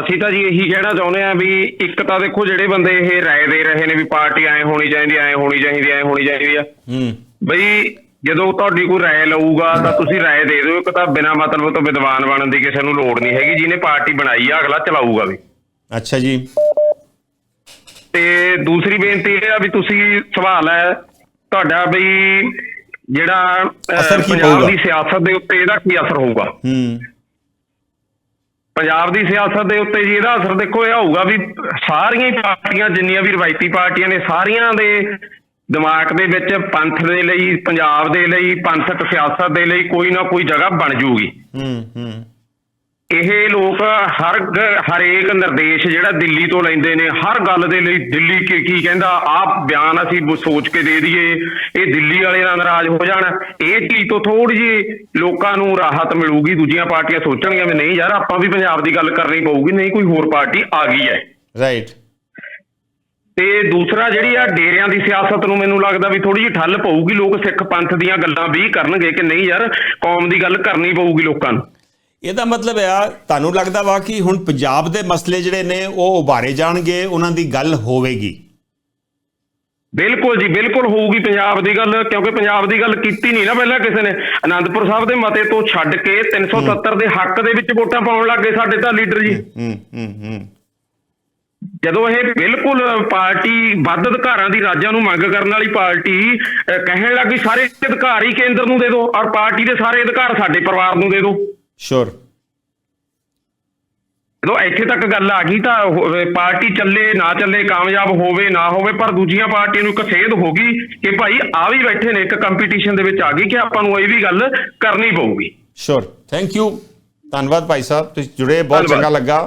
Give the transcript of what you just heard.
ਅਸੀਂ ਤਾਂ ਜੀ ਇਹੀ ਕਹਿਣਾ ਚਾਹੁੰਦੇ ਆ ਵੀ ਇੱਕ ਤਾਂ ਦੇਖੋ ਜਿਹੜੇ ਬੰਦੇ ਇਹ ਰਾਏ ਦੇ ਰਹੇ ਨੇ ਵੀ ਪਾਰਟੀ ਐ ਹੋਣੀ ਚਾਹੀਦੀ ਐ ਹੋਣੀ ਚਾਹੀਦੀ ਐ ਹੋਣੀ ਚਾਹੀਦੀ ਆ। ਹੂੰ। ਬਈ ਜਦੋਂ ਤੁਹਾਡੀ ਕੋਈ ਰਾਏ ਲਊਗਾ ਤਾਂ ਤੁਸੀਂ ਰਾਏ ਦੇ ਦਿਓ ਇੱਕ ਤਾਂ ਬਿਨਾਂ ਮਤਲਬ ਤੋਂ ਵਿਦਵਾਨ ਬਣਨ ਦੀ ਕਿਸੇ ਨੂੰ ਲੋੜ ਨਹੀਂ ਹੈਗੀ ਜਿਹਨੇ ਪਾਰਟੀ ਬਣਾਈ ਆ ਅਗਲਾ ਚਲਾਊਗਾ ਵੀ। ਅੱਛਾ ਜੀ। ਤੇ ਦੂਸਰੀ ਬੇਨਤੀ ਇਹ ਆ ਵੀ ਤੁਸੀਂ ਸਵਾਲ ਹੈ ਤੁਹਾਡਾ ਬਈ ਜਿਹੜਾ ਪੰਜਾਬ? ਦੀ ਸਿਆਸਤ ਦੇ ਉੱਤੇ ਇਹਦਾ ਕੀ ਅਸਰ ਹੋਊਗਾ? ਹੂੰ। ਪੰਜਾਬ ਦੀ ਸਿਆਸਤ ਦੇ ਉੱਤੇ ਜੀ ਇਹਦਾ ਅਸਰ ਦੇਖੋ, ਇਹ ਹੋਊਗਾ ਵੀ ਸਾਰੀਆਂ ਹੀ ਪਾਰਟੀਆਂ, ਜਿੰਨੀਆਂ ਵੀ ਰਵਾਇਤੀ ਪਾਰਟੀਆਂ ਨੇ, ਸਾਰੀਆਂ ਦੇ ਦਿਮਾਗ ਦੇ ਵਿੱਚ ਪੰਥ ਦੇ ਲਈ, ਪੰਜਾਬ ਦੇ ਲਈ, ਪੰਥਕ ਸਿਆਸਤ ਦੇ ਲਈ ਕੋਈ ਨਾ ਕੋਈ ਜਗ੍ਹਾ ਬਣ ਜੂਗੀ। ਹੂੰ ਹੂੰ। ਇਹ ਲੋਕ ਹਰ ਹਰੇਕ ਨਿਰਦੇਸ਼ ਜਿਹੜਾ ਦਿੱਲੀ ਤੋਂ ਲੈਂਦੇ ਨੇ ਹਰ ਗੱਲ ਦੇ ਲਈ ਦਿੱਲੀ ਕੀ ਕੀ ਕਹਿੰਦਾ ਆਪ ਬਿਆਨ ਅਸੀਂ ਸੋਚ ਕੇ ਦੇ ਦਈਏ ਇਹ ਦਿੱਲੀ ਵਾਲੇ ਨਾਲ ਨਾਰਾਜ਼ ਹੋ ਜਾਣ। ਇਹ ਚੀਜ਼ ਤੋਂ ਥੋੜੀ ਜਿਹੀ ਲੋਕਾਂ ਨੂੰ ਰਾਹਤ ਮਿਲੂਗੀ ਦੂਜੀਆਂ ਪਾਰਟੀਆਂ ਸੋਚਣਗੀਆਂ ਵੀ ਨਹੀਂ ਯਾਰ ਆਪਾਂ ਵੀ ਪੰਜਾਬ ਦੀ ਗੱਲ ਕਰਨੀ ਪਊਗੀ ਨਹੀਂ ਕੋਈ ਹੋਰ ਪਾਰਟੀ ਆ ਗਈ ਹੈ। ਰਾਈਟ ਤੇ ਦੂਸਰਾ ਜਿਹੜੀ ਆ ਡੇਰਿਆਂ ਦੀ ਸਿਆਸਤ ਨੂੰ ਮੈਨੂੰ ਲੱਗਦਾ ਵੀ ਥੋੜੀ ਜਿਹੀ ਠੱਲ ਪਊਗੀ ਲੋਕ ਸਿੱਖ ਪੰਥ ਦੀਆਂ ਗੱਲਾਂ ਵੀ ਕਰਨਗੇ ਕਿ ਨਹੀਂ ਯਾਰ ਕੌਮ ਦੀ ਗੱਲ ਕਰਨੀ ਪਊਗੀ ਲੋਕਾਂ ਨੂੰ। ਇਹਦਾ ਮਤਲਬ ਹੈ ਆ ਤੁਹਾਨੂੰ ਲੱਗਦਾ ਵਾ ਕਿ ਹੁਣ ਪੰਜਾਬ ਦੇ ਮਸਲੇ ਜਿਹੜੇ ਨੇ ਉਹ ਉਭਾਰੇ ਜਾਣਗੇ ਉਹਨਾਂ ਦੀ ਗੱਲ ਹੋਵੇਗੀ? ਬਿਲਕੁਲ ਜੀ ਬਿਲਕੁਲ ਹੋਊਗੀ ਪੰਜਾਬ ਦੀ ਗੱਲ ਕਿਉਂਕਿ ਪੰਜਾਬ ਦੀ ਗੱਲ ਕੀਤੀ ਨਹੀਂ ਨਾ ਪਹਿਲਾਂ ਕਿਸੇ ਨੇ। ਆਨੰਦਪੁਰ ਸਾਹਿਬ ਦੇ ਮਤੇ ਤੋਂ ਛੱਡ ਕੇ 370 ਦੇ ਹੱਕ ਦੇ ਵਿੱਚ ਵੋਟਾਂ ਪਾਉਣ ਲੱਗੇ ਸਾਡੇ ਤਾਂ ਲੀਡਰ ਜੀ। ਹੂੰ ਹੂੰ ਹੂੰ ਜਦੋਂ ਇਹ ਬਿਲਕੁਲ ਪਾਰਟੀ ਵੱਧ ਅਧਿਕਾਰਾਂ ਦੀ ਰਾਜਾਂ ਨੂੰ ਮੰਗ ਕਰਨ ਵਾਲੀ ਪਾਰਟੀ ਕਹਿਣ ਲੱਗੀ ਸਾਰੇ ਅਧਿਕਾਰ ਹੀ ਕੇਂਦਰ ਨੂੰ ਦੇ ਦਿਓ ਔਰ ਪਾਰਟੀ ਦੇ ਸਾਰੇ ਅਧਿਕਾਰ ਸਾਡੇ ਪਰਿਵਾਰ ਨੂੰ ਦੇ ਦਿਓ। ਸ਼ੋਰ ਜਦੋਂ ਇੱਥੇ ਤੱਕ ਗੱਲ ਆ ਗਈ ਤਾਂ ਪਾਰਟੀ ਚੱਲੇ ਨਾ ਚੱਲੇ ਕਾਮਯਾਬ ਹੋਵੇ ਨਾ ਹੋਵੇ ਪਰ ਦੂਜੀਆਂ ਪਾਰਟੀਆਂ ਨੂੰ ਇੱਕ ਸੇਧ ਹੋ ਗਈ ਕਿ ਭਾਈ ਆ ਵੀ ਬੈਠੇ ਨੇ ਇੱਕ ਕੰਪੀਟੀਸ਼ਨ ਦੇ ਵਿੱਚ ਆ ਗਈ ਕਿ ਆਪਾਂ ਨੂੰ ਇਹ ਵੀ ਗੱਲ ਕਰਨੀ ਪਊਗੀ। ਸ਼ੋਰ ਥੈਂਕ ਯੂ ਧੰਨਵਾਦ ਭਾਈ ਸਾਹਿਬ ਤੁਸੀਂ ਜੁੜੇ ਬਹੁਤ। ਚੰਗਾ ਲੱਗਾ।